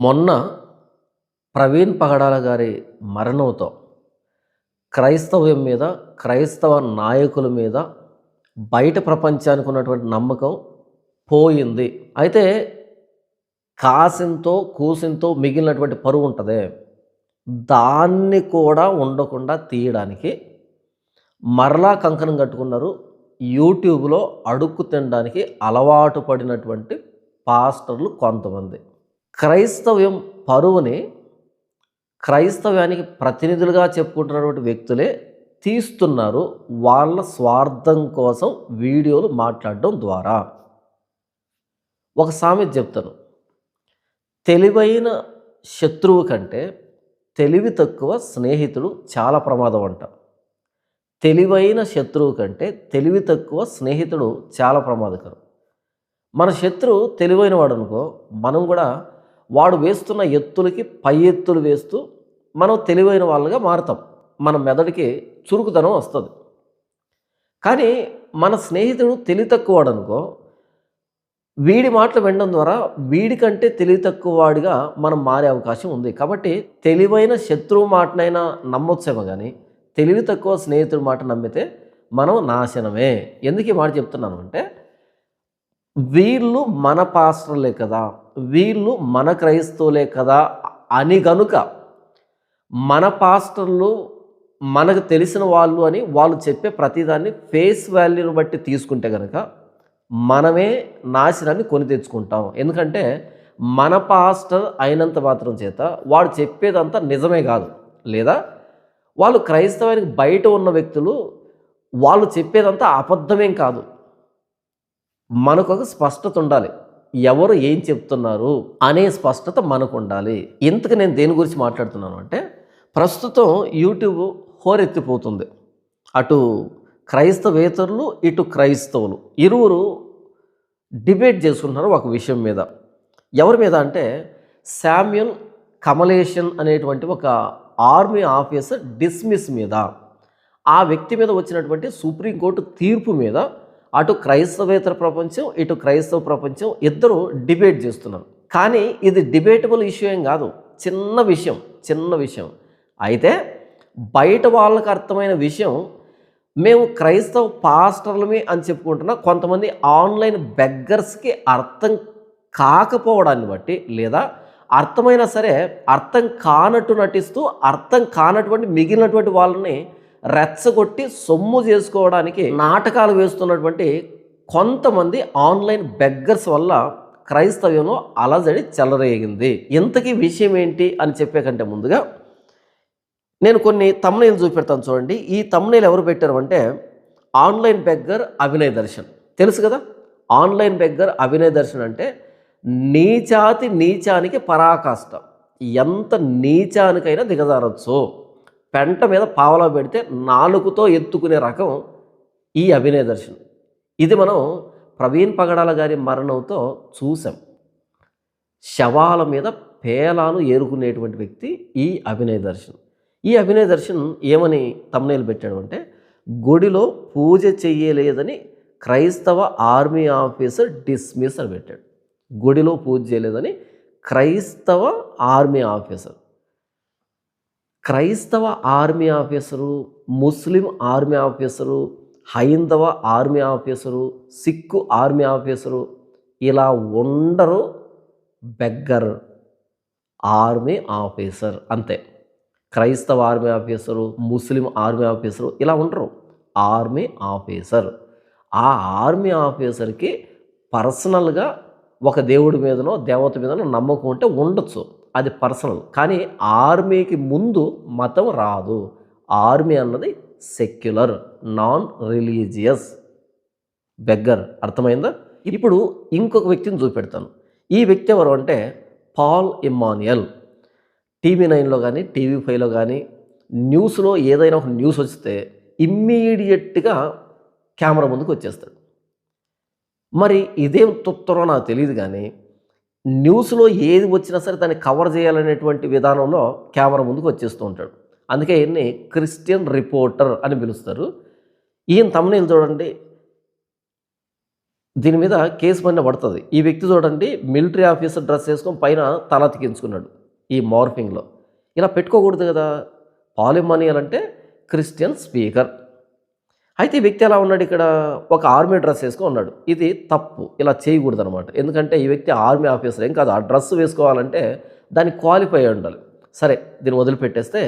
మొన్న ప్రవీణ్ పగడాల గారి మరణంతో క్రైస్తవ్యం మీద క్రైస్తవ నాయకుల మీద బయట ప్రపంచానికి ఉన్నటువంటి నమ్మకం పోయింది. అయితే కాసింతో కూసింతో మిగిలినటువంటి పరువు ఉంటుంది. దాన్ని కూడా ఉండకుండా తీయడానికి మరలా కంకణం కట్టుకున్నారు. యూట్యూబ్లో అడుక్కు తినడానికి అలవాటు పడినటువంటి పాస్టర్లు కొంతమంది. క్రైస్తవ్యం పరువుని క్రైస్తవ్యానికి ప్రతినిధులుగా చెప్పుకుంటున్నటువంటి వ్యక్తులే తీస్తున్నారు వాళ్ళ స్వార్థం కోసం వీడియోలు మాట్లాడడం ద్వారా. ఒక సామెత చెప్తాను. తెలివైన శత్రువు కంటే తెలివి తక్కువ స్నేహితుడు చాలా ప్రమాదం అంట తెలివైన శత్రువు కంటే తెలివి తక్కువ స్నేహితుడు చాలా ప్రమాదకరం. మన శత్రువు తెలివైన వాడు అనుకో మనం కూడా వాడు వేస్తున్న ఎత్తులకి పై ఎత్తులు వేస్తూ మనం తెలివైన వాళ్ళుగా మారుతాం. మన మెదడుకి చురుకుతనం వస్తుంది. కానీ మన స్నేహితుడు తెలివి తక్కువవాడు అనుకో వీడి మాటలు వినడం ద్వారా వీడికంటే తెలివి తక్కువ వాడిగా మనం మారే అవకాశం ఉంది. కాబట్టి తెలివైన శత్రువు మాటనైనా నమ్మొచ్చేమో కానీ తెలివి తక్కువ స్నేహితుడి మాట నమ్మితే మనం నాశనమే. ఎందుకు ఈ మాట చెప్తున్నాను అంటే వీళ్ళు మన పాస్టర్లే కదా వీళ్ళు మన క్రైస్తవులే కదా అని గనుక మన పాస్టర్లు మనకు తెలిసిన వాళ్ళు అని వాళ్ళు చెప్పే ప్రతిదాన్ని ఫేస్ వాల్యూని బట్టి తీసుకుంటే కనుక మనమే నాశనాన్ని కొని తెచ్చుకుంటాం. ఎందుకంటే మన పాస్టర్ అయినంత మాత్రం చేత వాడు చెప్పేదంతా నిజమే కాదు. లేదా వాళ్ళు క్రైస్తవానికి బయట ఉన్న వ్యక్తులు వాళ్ళు చెప్పేదంతా అబద్ధమేం కాదు. మనకు ఒక స్పష్టత ఉండాలి. ఎవరు ఏం చెప్తున్నారు అనే స్పష్టత మనకు ఉండాలి ఇంతకు నేను దేని గురించి మాట్లాడుతున్నాను అంటే ప్రస్తుతం యూట్యూబ్ హోరెత్తిపోతుంది. అటు క్రైస్తవేతరులు ఇటు క్రైస్తవులు. ఇరువురు డిబేట్ చేసుకుంటున్నారు ఒక విషయం మీద. ఎవరి మీద అంటే శామ్యుల్ కమలేషన్ అనేటువంటి ఒక ఆర్మీ ఆఫీసర్ డిస్మిస్ మీద. ఆ వ్యక్తి మీద వచ్చినటువంటి సుప్రీంకోర్టు తీర్పు మీద అటు క్రైస్తవేతర ప్రపంచం ఇటు క్రైస్తవ ప్రపంచం ఇద్దరు డిబేట్ చేస్తున్నారు. కానీ ఇది డిబేటబుల్ ఇష్యూ ఏం కాదు. చిన్న విషయం చిన్న విషయం. అయితే బయట వాళ్ళకు అర్థమైన విషయం మేము క్రైస్తవ పాస్టర్లమే అని చెప్పుకుంటున్నా కొంతమంది ఆన్లైన్ బెగ్గర్స్కి అర్థం కాకపోవడాన్ని బట్టి లేదా అర్థమైనా సరే అర్థం కానట్టు నటిస్తూ అర్థం కానటువంటి మిగిలినటువంటి వాళ్ళని రెచ్చగొట్టి సొమ్ము చేసుకోవడానికి నాటకాలు వేస్తున్నటువంటి కొంతమంది ఆన్లైన్ బెగ్గర్స్ వల్ల క్రైస్తవ్యంలో అలజడి చెలరేగింది. ఇంతకీ విషయం ఏంటి అని చెప్పే కంటే ముందుగా నేను కొన్ని తమ్నైలు చూపెడతాను చూడండి. ఈ తమ్నైలు ఎవరు పెట్టారు అంటే ఆన్లైన్ బెగ్గర్ అభినయ దర్శన్. తెలుసు కదా? ఆన్లైన్ బెగ్గర్ అభినయ దర్శన్ అంటే నీచాతి నీచానికి పరాకాష్ట. ఎంత నీచానికైనా దిగజారచ్చు. పెంట మీద పావలా పెడితే నాలుగుతో ఎత్తుకునే రకం ఈ అభినయ దర్శనం. ఇది మనం ప్రవీణ్ పగడాల గారి మరణంతో చూసాం శవాల మీద పేలాలు ఏరుకునేటువంటి వ్యక్తి ఈ అభినయ దర్శనం. ఈ అభినయ దర్శన్ ఏమని తమ్నేలు పెట్టాడు అంటే గుడిలో పూజ చెయ్యలేదని క్రైస్తవ ఆర్మీ ఆఫీసర్ డిస్మిస్ అని పెట్టాడు. గుడిలో పూజ చేయలేదని క్రైస్తవ ఆర్మీ ఆఫీసర్ క్రైస్తవ army officer Muslim army officer హైందవ ఆర్మీ ఆఫీసరు సిక్కు ఆర్మీ ఆఫీసరు ఇలా ఉండరు బెగ్గర్ ఆర్మీ ఆఫీసర్ అంతే. క్రైస్తవ army officer Muslim army officer ఇలా ఉండరు ఆర్మీ ఆఫీసర్. ఆ ఆర్మీ ఆఫీసర్కి పర్సనల్గా ఒక దేవుడి మీదనో దేవత మీదనో నమ్మకం ఉంటే ఉండొచ్చు. అది పర్సనల్. కానీ ఆర్మీకి ముందు మతం రాదు. ఆర్మీ అన్నది సెక్యులర్ నాన్ రిలీజియస్ బెగ్గర్. అర్థమైందా? ఇప్పుడు ఇంకొక వ్యక్తిని చూపెడతాను. ఈ వ్యక్తి ఎవరు అంటే పాల్ ఇమ్మానియల్. టీవీ నైన్లో కానీ టీవీ ఫైవ్లో కానీ న్యూస్లో ఏదైనా ఒక న్యూస్ వస్తే ఇమ్మీడియట్గా కెమెరా ముందుకు వచ్చేస్తాడు. మరి ఇదేం తుత్తరో నాకు తెలియదు కానీ న్యూస్లో ఏది వచ్చినా సరే దాన్ని కవర్ చేయాలనేటువంటి విధానంలో కెమెరా ముందుకు వచ్చేస్తూ ఉంటాడు. అందుకే ఈయన్ని క్రిస్టియన్ రిపోర్టర్ అని పిలుస్తారు. ఈయన తమ్ముని చూడండి దీని మీద కేసు పైన పడుతుంది. ఈ వ్యక్తి చూడండి మిలిటరీ ఆఫీసర్ డ్రెస్ వేసుకొని పైన తల అతికించుకున్నాడు ఈ మార్ఫింగ్లో. ఇలా పెట్టుకోకూడదు కదా. పాలిమానియల్ అంటే క్రిస్టియన్ స్పీకర్. అయితే ఈ వ్యక్తి ఎలా ఉన్నాడు? ఇక్కడ ఒక ఆర్మీ డ్రెస్ వేసుకొని ఉన్నాడు. ఇది తప్పు. ఇలా చేయకూడదు అనమాట ఎందుకంటే ఈ వ్యక్తి ఆర్మీ ఆఫీసర్. ఏం కాదు ఆ డ్రెస్ వేసుకోవాలంటే దాన్ని క్వాలిఫై అయి ఉండాలి. సరే దీన్ని వదిలిపెట్టేస్తే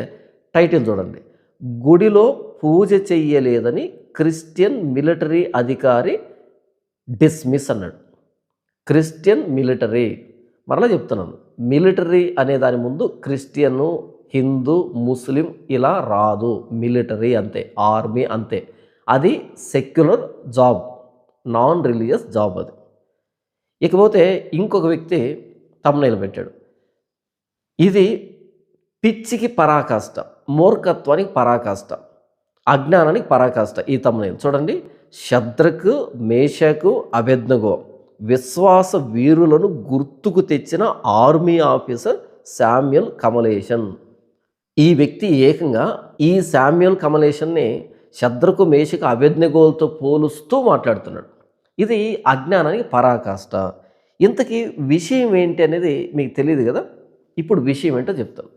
టైటిల్ చూడండి. గుడిలో పూజ చెయ్యలేదని క్రిస్టియన్ మిలిటరీ అధికారి డిస్మిస్ అన్నాడు. Christian military. మరలా చెప్తున్నాను. మిలిటరీ అనే దాని ముందు క్రిస్టియను హిందూ ముస్లిం ఇలా రాదు. మిలిటరీ అంతే. ఆర్మీ అంతే. అది secular job non religious job అది. ఇకపోతే ఇంకొక వ్యక్తి తమ్ముళ్ళు పెట్టాడు ఇది పిచ్చికి పరాకాష్ట మూర్ఖత్వానికి పరాకాష్ట అజ్ఞానానికి పరాకాష్ట ఈ తమ్ముళ్ళు చూడండి శద్రకు మేషకు అభెజ్ఞగో విశ్వాస వీరులను గుర్తుకు తెచ్చిన ఆర్మీ ఆఫీసర్ శామ్యుల్ కమలేషన్ ఈ వ్యక్తి ఏకంగా ఈ శామ్యుల్ కమలేషన్ని శద్రకు మేషకు అభెజ్ఞగోలతో పోలుస్తూ మాట్లాడుతున్నాడు. ఇది అజ్ఞానానికి పరాకాష్ట. ఇంతకీ విషయం ఏంటి అనేది మీకు తెలియదు కదా? ఇప్పుడు విషయం ఏంటో చెప్తాను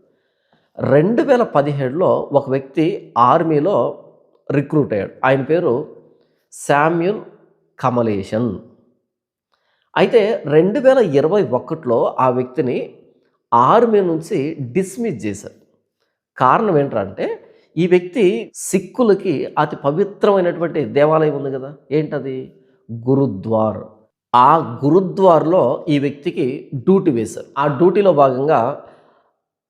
రెండు వేల పదిహేడులో ఒక వ్యక్తి ఆర్మీలో రిక్రూట్ అయ్యాడు. ఆయన పేరు శామ్యుల్ కమలేషన్. అయితే రెండు వేల ఇరవై ఒకటిలో ఆ వ్యక్తిని ఆర్మీ నుంచి డిస్మిస్ చేశారు. కారణం ఏంటంటే ఈ వ్యక్తి సిక్కులకి అతి పవిత్రమైనటువంటి దేవాలయం ఉంది కదా. ఏంటది? గురుద్వార్. ఆ గురుద్వార్లో ఈ వ్యక్తికి డ్యూటీ వేశారు. ఆ డ్యూటీలో భాగంగా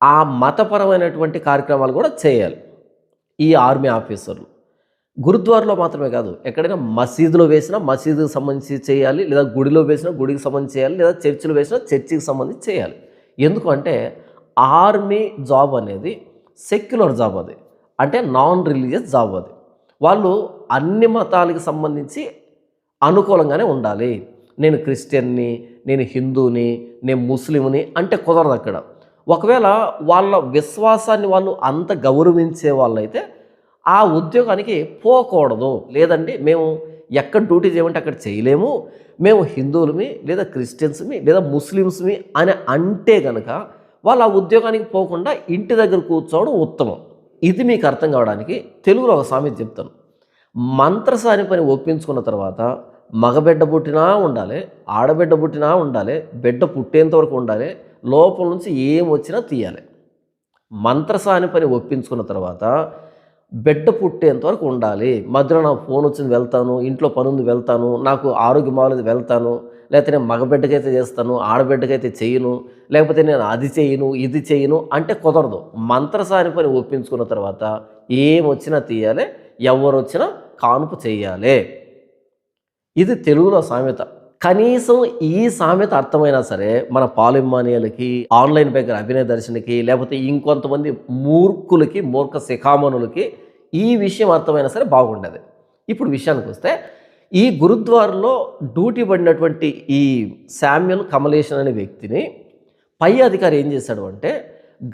ఆ మతపరమైనటువంటి కార్యక్రమాలు కూడా చేయాలి ఈ ఆర్మీ ఆఫీసర్లు. గురుద్వార్లో మాత్రమే కాదు ఎక్కడైనా మసీదులో వేసినా మసీదుకి సంబంధించి చేయాలి లేదా గుడిలో వేసినా గుడికి సంబంధించి చేయాలి లేదా చర్చిలో వేసినా చర్చికి సంబంధించి చేయాలి. ఎందుకంటే ఆర్మీ జాబ్ అనేది సెక్యులర్ జాబ్ అది. అంటే నాన్ రిలీజియస్ జాబ్ అది. వాళ్ళు అన్ని మతాలకు సంబంధించి అనుకూలంగానే ఉండాలి. నేను క్రిస్టియన్ని నేను హిందూని నేను ముస్లింని అంటే కుదరదు అక్కడ. ఒకవేళ వాళ్ళ విశ్వాసాన్ని వాళ్ళు అంత గౌరవించే వాళ్ళైతే ఆ ఉద్యోగానికి పోకూడదు. లేదంటే మేము ఎక్కడ డ్యూటీ చేయమంటే అక్కడ చేయలేము. మేము హిందువులమి లేదా క్రిస్టియన్స్మి లేదా ముస్లిమ్స్మి అని అంటే కనుక వాళ్ళు ఆ ఉద్యోగానికి పోకుండా ఇంటి దగ్గర కూర్చోవడం ఉత్తమం. ఇది మీకు అర్థం కావడానికి తెలుగులో ఒక సామెత చెప్తాను. మంత్రసాని పని ఒప్పించుకున్న తర్వాత మగబిడ్డ పుట్టినా ఉండాలి ఆడబిడ్డ పుట్టినా ఉండాలి బిడ్డ పుట్టేంత వరకు ఉండాలి లోపల నుంచి ఏం వచ్చినా తీయాలి. మంత్రసాని పని ఒప్పించుకున్న తర్వాత బిడ్డ పుట్టేంతవరకు ఉండాలి. మధ్యలో నాకు ఫోన్ వచ్చింది వెళ్తాను ఇంట్లో పని ఉంది వెళ్తాను నాకు ఆరోగ్యం బాగాలేదు వెళ్తాను లేకపోతే నేను మగబిడ్డకైతే చేస్తాను ఆడబిడ్డకైతే చేయను లేకపోతే నేను అది చేయను ఇది చేయను అంటే కుదరదు. మంత్రసాని పని ఒప్పించుకున్న తర్వాత ఏం వచ్చినా తీయాలి ఎవరు వచ్చినా కానుపు చేయాలి. ఇది తెలుగులో సామెత. కనీసం ఈ సామెత అర్థమైనా సరే మన పాలిమానియలకి ఆన్లైన్ బేకర్ అభినయ దర్శనకి లేకపోతే ఇంకొంతమంది మూర్ఖులకి మూర్ఖ శిఖామణులకి ఈ విషయం అర్థమైనా సరే బాగుండేది. ఇప్పుడు విషయానికి వస్తే ఈ గురుద్వారలో డ్యూటీ పడినటువంటి ఈ శామ్యుల్ కమలేషన్ అనే వ్యక్తిని పై అధికారి ఏం చేశాడు అంటే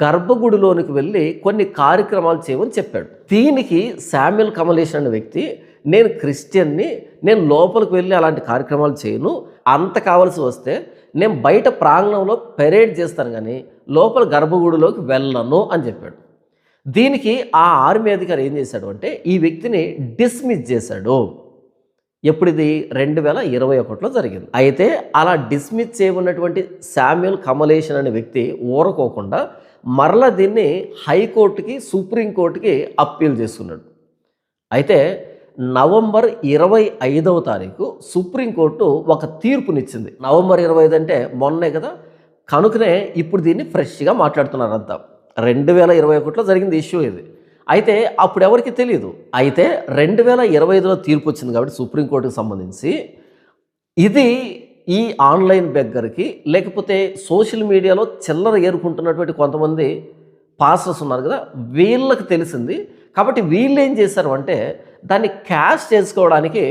గర్భగుడిలోనికి వెళ్ళి కొన్ని కార్యక్రమాలు చేయమని చెప్పాడు. దీనికి శామ్యుల్ కమలేషన్ అనే వ్యక్తి నేను క్రిస్టియన్ని నేను లోపలికి వెళ్ళి అలాంటి కార్యక్రమాలు చేయను. అంత కావాల్సి వస్తే నేను బయట ప్రాంగణంలో పెరేడ్ చేస్తాను కానీ లోపల గర్భగుడిలోకి వెళ్ళను అని చెప్పాడు. దీనికి ఆ ఆర్మీ అధికారి ఏం చేశాడు అంటే ఈ వ్యక్తిని డిస్మిస్ చేశాడు. ఎప్పుడు ఇది రెండు వేల ఇరవై ఒకటిలో జరిగింది. అయితే అలా డిస్మిస్ చేయబడినటువంటి శామ్యుల్ కమలేషన్ అనే వ్యక్తి ఊరకోకుండా మరలా దీన్ని హైకోర్టుకి సుప్రీంకోర్టుకి అప్పీల్ చేసుకున్నాడు అయితే నవంబర్ ఇరవై ఐదవ తారీఖు సుప్రీంకోర్టు ఒక తీర్పునిచ్చింది. నవంబర్ ఇరవై ఐదు అంటే మొన్నే కదా? కనుకనే ఇప్పుడు దీన్ని ఫ్రెష్గా మాట్లాడుతున్నారు అంతా రెండు వేల ఇరవై ఒకటిలో జరిగింది ఇష్యూ ఇది. అయితే అప్పుడు ఎవరికి తెలియదు అయితే రెండు వేల ఇరవై ఐదులో తీర్పు వచ్చింది కాబట్టి సుప్రీంకోర్టుకు సంబంధించి ఇది ఈ ఆన్లైన్ బెగ్గర్కి లేకపోతే సోషల్ మీడియాలో చిల్లర ఏరుకుంటున్నటువంటి కొంతమంది పాస్టర్స్ ఉన్నారు కదా? వీళ్ళకి తెలిసింది. కాబట్టి వీళ్ళు ఏం చేశారు అంటే దాన్ని క్యాష్ చేసుకోవడానికి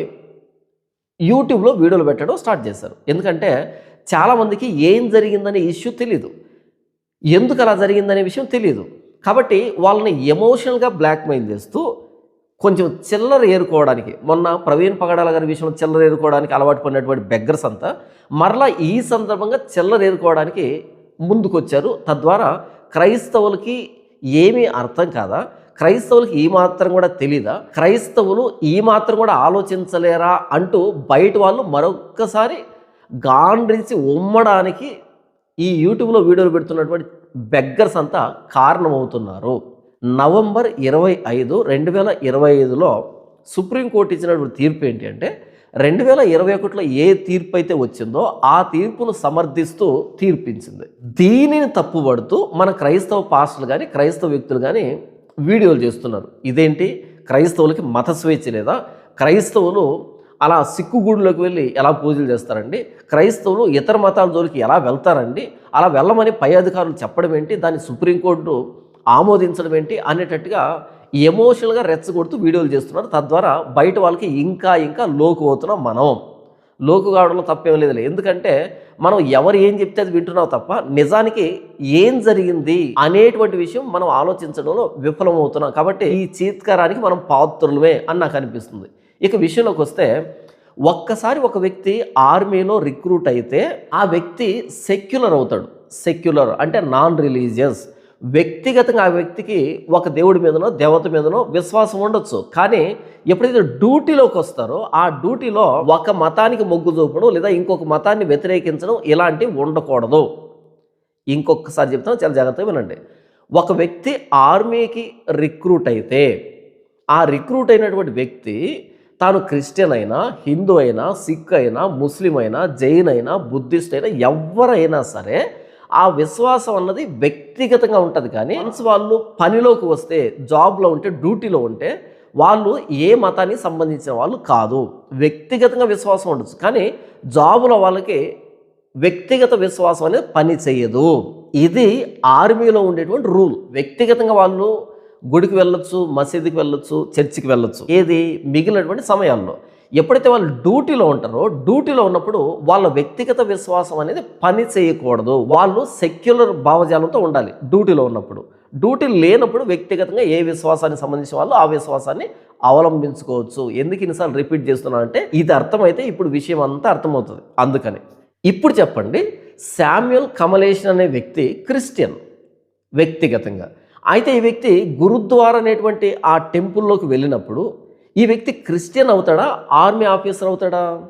యూట్యూబ్లో వీడియోలు పెట్టడం స్టార్ట్ చేశారు. ఎందుకంటే చాలామందికి ఏం జరిగిందనే ఇష్యూ తెలీదు. ఎందుకు అలా జరిగిందనే విషయం తెలియదు కాబట్టి వాళ్ళని ఎమోషనల్గా బ్లాక్మెయిల్ చేస్తూ కొంచెం చిల్లర ఏరుకోవడానికి మొన్న ప్రవీణ్ పగడాల గారి విషయంలో చిల్లర ఏరుకోవడానికి అలవాటు పడినటువంటి బెగ్గర్స్ అంతా మరలా ఈ సందర్భంగా చిల్లర ఏరుకోవడానికి ముందుకొచ్చారు. తద్వారా క్రైస్తవులకి ఏమీ అర్థం కాదా? క్రైస్తవులకి ఈ మాత్రం కూడా తెలీదా? క్రైస్తవులు ఈ మాత్రం కూడా ఆలోచించలేరా అంటూ బయట వాళ్ళు మరొక్కసారి గాండ్రించి ఉమ్మడానికి ఈ యూట్యూబ్లో వీడియోలు పెడుతున్నటువంటి బెగ్గర్స్ అంతా కారణమవుతున్నారు. నవంబర్ ఇరవై ఐదు రెండు వేల ఇరవై ఐదులో సుప్రీంకోర్టు ఇచ్చినటువంటి తీర్పు ఏంటి అంటే రెండు వేల ఇరవై ఒకటిలో ఏ తీర్పు అయితే వచ్చిందో ఆ తీర్పును సమర్థిస్తూ తీర్పించింది దీనిని తప్పుపడుతూ మన క్రైస్తవ పాస్టర్లు కానీ క్రైస్తవ వ్యక్తులు కానీ వీడియోలు చేస్తున్నారు. ఇదేంటి? క్రైస్తవులకి మత స్వేచ్ఛ లేదా? క్రైస్తవులు అలా సిక్కు గుడిలోకి వెళ్ళి ఎలా పూజలు చేస్తారండి? క్రైస్తవులు ఇతర మతాల జోలికి ఎలా వెళ్తారండి? అలా వెళ్ళమని పై అధికారులు చెప్పడం ఏంటి? దాన్ని సుప్రీంకోర్టు ఆమోదించడం ఏంటి? అనేటట్టుగా ఎమోషనల్గా రెచ్చగొడుతూ వీడియోలు చేస్తున్నారు. తద్వారా బయట వాళ్ళకి ఇంకా ఇంకా లోకు అవుతున్నాం మనం. లోకు కావడంలో తప్పేం లేదులే. ఎందుకంటే మనం ఎవరు ఏం చెప్తే అది వింటున్నావు తప్ప నిజానికి ఏం జరిగింది అనేటువంటి విషయం మనం ఆలోచించడంలో విఫలమవుతున్నాం. కాబట్టి ఈ చీత్కారానికి మనం పాత్రులమే అని నాకు అనిపిస్తుంది. ఇక విషయంలోకి వస్తే ఒక్కసారి ఒక వ్యక్తి ఆర్మీలో రిక్రూట్ అయితే ఆ వ్యక్తి సెక్యులర్ అవుతాడు. సెక్యులర్ అంటే నాన్ రిలీజియస్. వ్యక్తిగతంగా ఆ వ్యక్తికి ఒక దేవుడి మీదనో దేవత మీదనో విశ్వాసం ఉండొచ్చు. కానీ ఎప్పుడైతే డ్యూటీలోకి వస్తారో ఆ డ్యూటీలో ఒక మతానికి మొగ్గు చూపడం లేదా ఇంకొక మతాన్ని వ్యతిరేకించడం ఇలాంటివి ఉండకూడదు. ఇంకొకసారి చెప్తాను చాలా జాగ్రత్తగా వినండి. ఒక వ్యక్తి ఆర్మీకి రిక్రూట్ అయితే ఆ రిక్రూట్ అయినటువంటి వ్యక్తి తాను క్రిస్టియన్ అయినా హిందూ అయినా సిక్ అయినా ముస్లిం అయినా జైన్ అయినా బుద్ధిస్ట్ అయినా ఎవరైనా సరే ఆ విశ్వాసం అన్నది వ్యక్తిగతంగా ఉంటుంది. కానీ వన్స్ వాళ్ళు పనిలోకి వస్తే జాబ్లో ఉంటే డ్యూటీలో ఉంటే వాళ్ళు ఏ మతానికి సంబంధించిన వాళ్ళు కాదు. వ్యక్తిగతంగా విశ్వాసం ఉండొచ్చు. కానీ జాబులో వాళ్ళకి వ్యక్తిగత విశ్వాసం అనేది పని చేయదు. ఇది ఆర్మీలో ఉండేటువంటి రూల్. వ్యక్తిగతంగా వాళ్ళు గుడికి వెళ్ళొచ్చు మసీదుకి వెళ్ళొచ్చు చర్చికి వెళ్ళొచ్చు. ఏది మిగిలినటువంటి సమయాల్లో. ఎప్పుడైతే వాళ్ళు డ్యూటీలో ఉంటారో డ్యూటీలో ఉన్నప్పుడు వాళ్ళ వ్యక్తిగత విశ్వాసం అనేది పని చేయకూడదు. వాళ్ళు సెక్యులర్ భావజాలంతో ఉండాలి డ్యూటీలో ఉన్నప్పుడు. డ్యూటీ లేనప్పుడు వ్యక్తిగతంగా ఏ విశ్వాసానికి సంబంధించిన వాళ్ళు ఆ విశ్వాసాన్ని అవలంబించుకోవచ్చు. ఎందుకు ఇన్నిసార్లు రిపీట్ చేస్తున్నా అంటే ఇది అర్థమైతే ఇప్పుడు విషయం అంతా అర్థమవుతుంది. అందుకని ఇప్పుడు చెప్పండి శామ్యుల్ కమలేషన్ అనే వ్యక్తి క్రిస్టియన్ వ్యక్తిగతంగా. అయితే ఈ వ్యక్తి గురుద్వార అనేటువంటి ఆ టెంపుల్లోకి వెళ్ళినప్పుడు ఈ వ్యక్తి క్రిస్టియన్ అవుతాడా? ఆర్మీ ఆఫీసర్ అవుతాడా?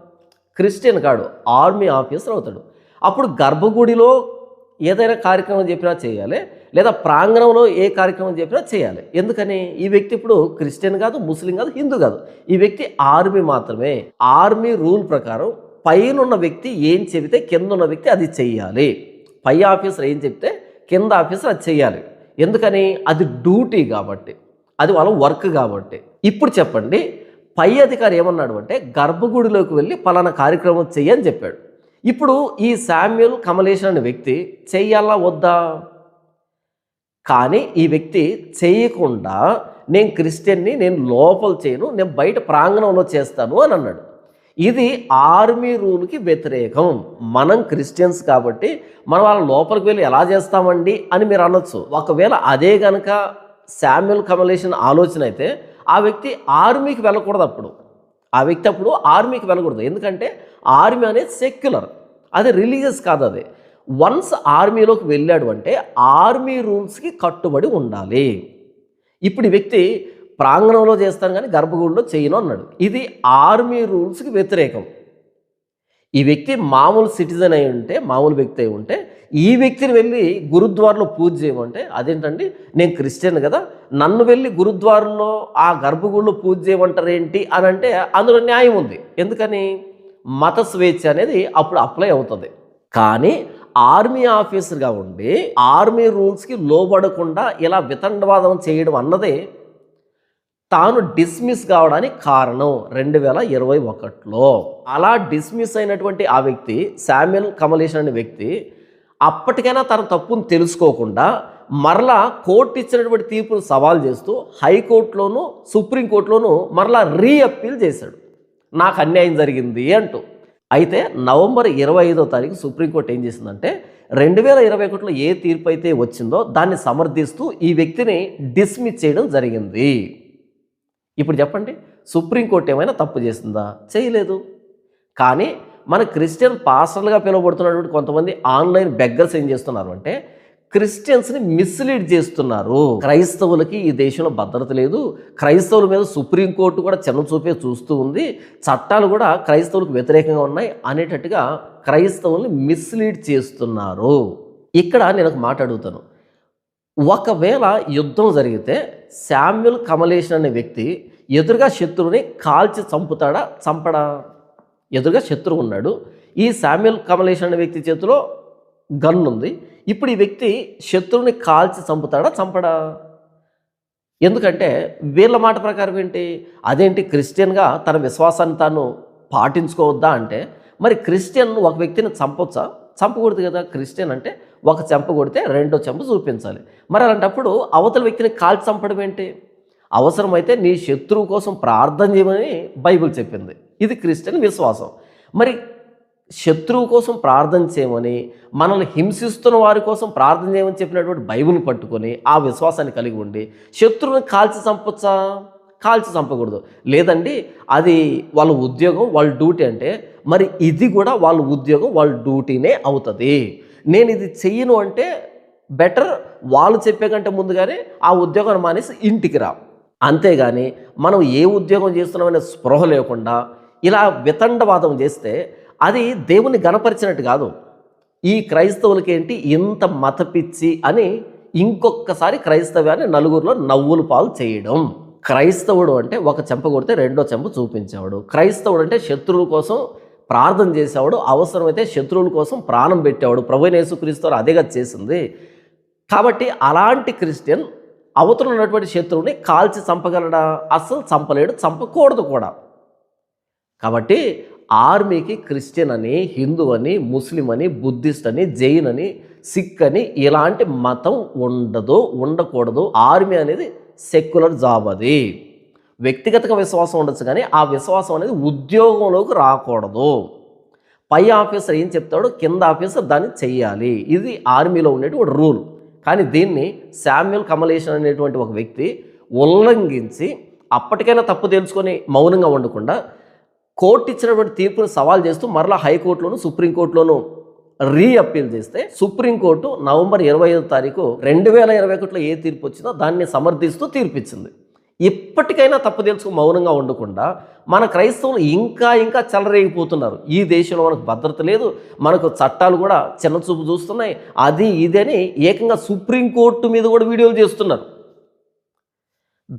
క్రిస్టియన్ కాడు ఆర్మీ ఆఫీసర్ అవుతాడు. అప్పుడు గర్భగుడిలో ఏదైనా కార్యక్రమం చెప్పినా చేయాలి లేదా ప్రాంగణంలో ఏ కార్యక్రమం చెప్పినా చేయాలి. ఎందుకని? ఈ వ్యక్తి ఇప్పుడు క్రిస్టియన్ కాదు ముస్లిం కాదు హిందూ కాదు. ఈ వ్యక్తి ఆర్మీ మాత్రమే. ఆర్మీ రూల్ ప్రకారం పైన ఉన్న వ్యక్తి ఏం చెబితే కింద ఉన్న వ్యక్తి అది చెయ్యాలి. పై ఆఫీసర్ ఏం చెప్తే కింద ఆఫీసర్ అది చెయ్యాలి. ఎందుకని? అది డ్యూటీ కాబట్టి. అది వాళ్ళ వర్క్ కాబట్టి. ఇప్పుడు చెప్పండి పై అధికారి ఏమన్నాడు అంటే గర్భగుడిలోకి వెళ్ళి పలానా కార్యక్రమం చెయ్యని చెప్పాడు. ఇప్పుడు ఈ శామ్యుల్ కమలేషన్ అనే వ్యక్తి చెయ్యాలా వద్దా? కానీ ఈ వ్యక్తి చేయకుండా నేను క్రిస్టియన్ని నేను లోపల చేయను నేను బయట ప్రాంగణంలో చేస్తాను అని అన్నాడు. ఇది ఆర్మీ రూల్కి వ్యతిరేకం. మనం క్రిస్టియన్స్ కాబట్టి మనం వాళ్ళ లోపలికి వెళ్ళి ఎలా చేస్తామండి అని మీరు అనొచ్చు. ఒకవేళ అదే గనక శామ్యుల్ కమలేషన్ ఆలోచన అయితే ఆ వ్యక్తి ఆర్మీకి వెళ్ళకూడదు అప్పుడు. ఆ వ్యక్తి అప్పుడు ఆర్మీకి వెళ్ళకూడదు. ఎందుకంటే ఆర్మీ అనేది సెక్యులర్. అది రిలీజియస్ కాదు అది. వన్స్ ఆర్మీలోకి వెళ్ళాడు అంటే ఆర్మీ రూల్స్కి కట్టుబడి ఉండాలి. ఇప్పుడు వ్యక్తి ప్రాంగణంలో చేస్తాను కానీ గర్భగుడిలో చేయను అన్నాడు. ఇది ఆర్మీ రూల్స్కి వ్యతిరేకం. ఈ వ్యక్తి మామూలు సిటిజన్ అయి ఉంటే మామూలు వ్యక్తి అయి ఉంటే ఈ వ్యక్తిని వెళ్ళి గురుద్వారలో పూజ చేయమంటే అదేంటండి? నేను క్రిస్టియన్ కదా నన్ను వెళ్ళి గురుద్వారంలో ఆ గర్భగుడిలో పూజ చేయమంటారు ఏంటి అని అంటే అందులో న్యాయం ఉంది. ఎందుకని? మత స్వేచ్ఛ అనేది అప్పుడు అప్లై అవుతుంది. కానీ ఆర్మీ ఆఫీసర్గా ఉండి ఆర్మీ రూల్స్కి లోబడకుండా ఇలా వితండవాదం చేయడం అన్నదే తాను డిస్మిస్ కావడానికి కారణం రెండు వేల ఇరవై ఒకటిలో. అలా డిస్మిస్ అయినటువంటి ఆ వ్యక్తి శామ్యుల్ కమలేషన్ అనే వ్యక్తి అప్పటికైనా తన తప్పును తెలుసుకోకుండా మరలా కోర్టు ఇచ్చినటువంటి తీర్పును సవాల్ చేస్తూ హైకోర్టులోనూ సుప్రీంకోర్టులోనూ మరలా రీ అప్పీల్ చేశాడు. నాకు అన్యాయం జరిగింది అంటూ. అయితే నవంబర్ ఇరవై ఐదో తారీఖు సుప్రీంకోర్టు ఏం చేసిందంటే రెండు వేల ఇరవై ఒకటిలో ఏ తీర్పు అయితే వచ్చిందో దాన్ని సమర్థిస్తూ ఈ వ్యక్తిని డిస్మిస్ చేయడం జరిగింది. ఇప్పుడు చెప్పండి సుప్రీంకోర్టు ఏమైనా తప్పు చేసిందా? చేయలేదు. కానీ మన క్రిస్టియన్ పాస్టర్లుగా పిలువబడుతున్నటువంటి కొంతమంది ఆన్లైన్ బెగ్గర్స్ ఏం చేస్తున్నారు అంటే క్రిస్టియన్స్ని మిస్లీడ్ చేస్తున్నారు. క్రైస్తవులకి ఈ దేశంలో భద్రత లేదు. క్రైస్తవుల మీద సుప్రీంకోర్టు కూడా చిన్న చూపే చూస్తూ ఉంది. చట్టాలు కూడా క్రైస్తవులకు వ్యతిరేకంగా ఉన్నాయి అనేటట్టుగా క్రైస్తవుల్ని మిస్లీడ్ చేస్తున్నారు. ఇక్కడ నేను ఒక మాట అడుగుతాను. ఒకవేళ యుద్ధం జరిగితే శామ్యుల్ కమలేషన్ అనే వ్యక్తి ఎదురుగా శత్రువుని కాల్చి చంపుతాడా? చంపడా? ఎదురుగా శత్రువు ఉన్నాడు. ఈ శామ్యుల్ కమలేష్ అనే వ్యక్తి చేతిలో గన్ ఉంది. ఇప్పుడు ఈ వ్యక్తి శత్రువుని కాల్చి చంపుతాడా చంపడా? ఎందుకంటే వీళ్ళ మాట ప్రకారం ఏంటి? అదేంటి క్రిస్టియన్గా తన విశ్వాసాన్ని తాను పాటించుకోవద్దా అంటే మరి క్రిస్టియన్ ఒక వ్యక్తిని చంపొచ్చా? చంపకూడదు కదా. క్రిస్టియన్ అంటే ఒక చెంప కొడితే రెండో చెంప చూపించాలి. మరి అలాంటప్పుడు అవతల వ్యక్తిని కాల్చి చంపడం ఏంటి? అవసరమైతే నీ శత్రువు కోసం ప్రార్థన చేయమని బైబిల్ చెప్పింది. ఇది క్రిస్టియన్ విశ్వాసం. మరి శత్రువు కోసం ప్రార్థన చేయమని మనల్ని హింసిస్తున్న వారి కోసం ప్రార్థన చేయమని చెప్పినటువంటి బైబిల్ పట్టుకొని ఆ విశ్వాసాన్ని కలిగి ఉండి శత్రువుని కాల్చి చంపొచ్చా? కాల్చి చంపకూడదు. లేదండి అది వాళ్ళ ఉద్యోగం వాళ్ళ డ్యూటీ అంటే మరి ఇది కూడా వాళ్ళ ఉద్యోగం వాళ్ళ డ్యూటీనే అవుతుంది. నేను ఇది చెయ్యను అంటే బెటర్ వాళ్ళు చెప్పే కంటే ముందుగానే ఆ ఉద్యోగాన్ని మానేసి ఇంటికి రా. అంతేగాని మనం ఏ ఉద్యోగం చేస్తున్నామనే స్పృహ లేకుండా ఇలా వితండవాదం చేస్తే అది దేవుని గణపరిచినట్టు కాదు. ఈ క్రైస్తవులకి ఏంటి? ఇంత మతపిచ్చి అని ఇంకొకసారి క్రైస్తవ్యాన్ని నలుగురిలో నవ్వులు పాలు చేయడం. క్రైస్తవుడు అంటే ఒక చెంప కొడితే రెండో చెంప చూపించేవాడు. క్రైస్తవుడు అంటే శత్రువుల కోసం ప్రార్థన చేసేవాడు. అవసరమైతే శత్రువుల కోసం ప్రాణం పెట్టేవాడు. ప్రభు యేసుక్రీస్తు అదేగా చేసింది. కాబట్టి అలాంటి క్రిస్టియన్ అవతల ఉన్నటువంటి శత్రువుని కాల్చి చంపగలడా? అస్సలు చంపలేడు చంపకూడదు కూడా. కాబట్టి ఆర్మీకి క్రిస్టియన్ అని హిందూ అని ముస్లిం అని బుద్ధిస్ట్ అని జైన్ అని సిక్ అని ఇలాంటి మతం ఉండదు ఉండకూడదు. ఆర్మీ అనేది సెక్యులర్ జాబ్ అది. వ్యక్తిగతంగా విశ్వాసం ఉండొచ్చు కానీ ఆ విశ్వాసం అనేది ఉద్యోగంలోకి రాకూడదు. పై ఆఫీసర్ ఏం చెప్తాడో? కింద ఆఫీసర్ దాన్ని చెయ్యాలి. ఇది ఆర్మీలో ఉండేటువంటి రూల్. కానీ దీన్ని శామ్యుల్ కమలేషన్ అనేటువంటి ఒక వ్యక్తి ఉల్లంఘించి అప్పటికైనా తప్పు తెలుసుకొని మౌనంగా ఉండకుండా కోర్టు ఇచ్చినటువంటి తీర్పును సవాల్ చేస్తూ మరలా హైకోర్టులోను సుప్రీంకోర్టులోను రీ అప్పీల్ చేస్తే సుప్రీంకోర్టు నవంబర్ ఇరవై ఐదు తారీఖు రెండు వేల ఇరవై ఒకటిలో ఏ తీర్పు వచ్చిందో దాన్ని సమర్థిస్తూ తీర్పిచ్చింది. ఇప్పటికైనా తప్పు తెలుసుకు మౌనంగా ఉండకుండా మన క్రైస్తవులు ఇంకా ఇంకా చెలరేగిపోతున్నారు. ఈ దేశంలో మనకు భద్రత లేదు మనకు చట్టాలు కూడా చిన్న చూపు చూస్తున్నాయి. అది ఇది అని ఏకంగా సుప్రీంకోర్టు మీద కూడా వీడియోలు చేస్తున్నారు.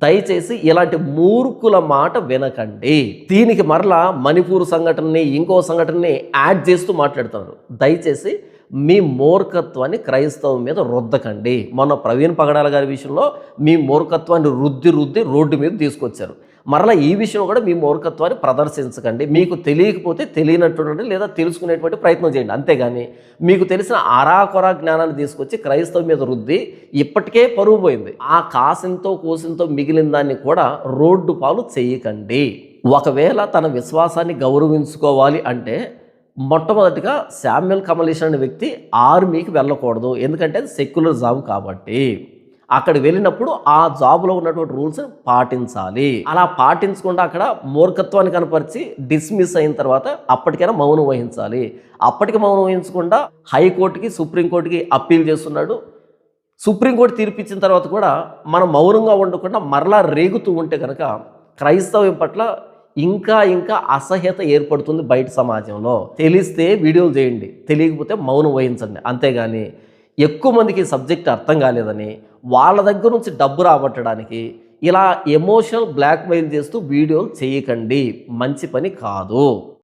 దయచేసి ఇలాంటి మూర్ఖుల మాట వినకండి. దీనికి మరలా మణిపూర్ సంఘటనని ఇంకో సంఘటనని యాడ్ చేస్తూ మాట్లాడుతున్నారు. దయచేసి మీ మూర్ఖత్వాన్ని క్రైస్తవం మీద రుద్దకండి. మొన్న ప్రవీణ్ పగడాల గారి విషయంలో మీ మూర్ఖత్వాన్ని రుద్ది రుద్ది రోడ్డు మీద తీసుకొచ్చారు. మరలా ఈ విషయం కూడా మీ మూర్ఖత్వాన్ని ప్రదర్శించకండి. మీకు తెలియకపోతే తెలియనటువంటి లేదా తెలుసుకునేటువంటి ప్రయత్నం చేయండి. అంతేగాని మీకు తెలిసిన అరాకొరా జ్ఞానాన్ని తీసుకొచ్చి క్రైస్తవం మీద రుద్ది ఇప్పటికే పరువు పోయింది. ఆ కాసింతో కూసింతో మిగిలిన దాన్ని కూడా రోడ్డు పాలు చేయకండి. ఒకవేళ తన విశ్వాసాన్ని గౌరవించుకోవాలి అంటే మొట్టమొదటిగా శామ్యుల్ కమలేషన్ అనే వ్యక్తి ఆర్మీకి వెళ్ళకూడదు. ఎందుకంటే అది సెక్యులర్ జాబ్ కాబట్టి. అక్కడ వెళ్ళినప్పుడు ఆ జాబ్లో ఉన్నటువంటి రూల్స్ పాటించాలి. అలా పాటించకుండా అక్కడ మూర్ఖత్వాన్ని కనపరిచి డిస్మిస్ అయిన తర్వాత అప్పటికైనా మౌనం వహించాలి. అప్పటికి మౌనం వహించకుండా హైకోర్టుకి సుప్రీంకోర్టుకి అప్పీల్ చేస్తున్నాడు. సుప్రీంకోర్టు తీర్పిచ్చిన తర్వాత కూడా మనం మౌనంగా ఉండకుండా మరలా రేగుతూ ఉంటే కనుక క్రైస్తవం పట్ల ఇంకా ఇంకా అసహ్యత ఏర్పడుతుంది బయట సమాజంలో. తెలిస్తే వీడియోలు చేయండి తెలియకపోతే మౌనం వహించండి. అంతేగాని ఎక్కువ మందికి సబ్జెక్ట్ అర్థం కాలేదని వాళ్ళ దగ్గర నుంచి డబ్బు రాబట్టడానికి ఇలా ఎమోషనల్ బ్లాక్మెయిల్ చేస్తూ వీడియోలు చేయకండి. మంచి పని కాదు.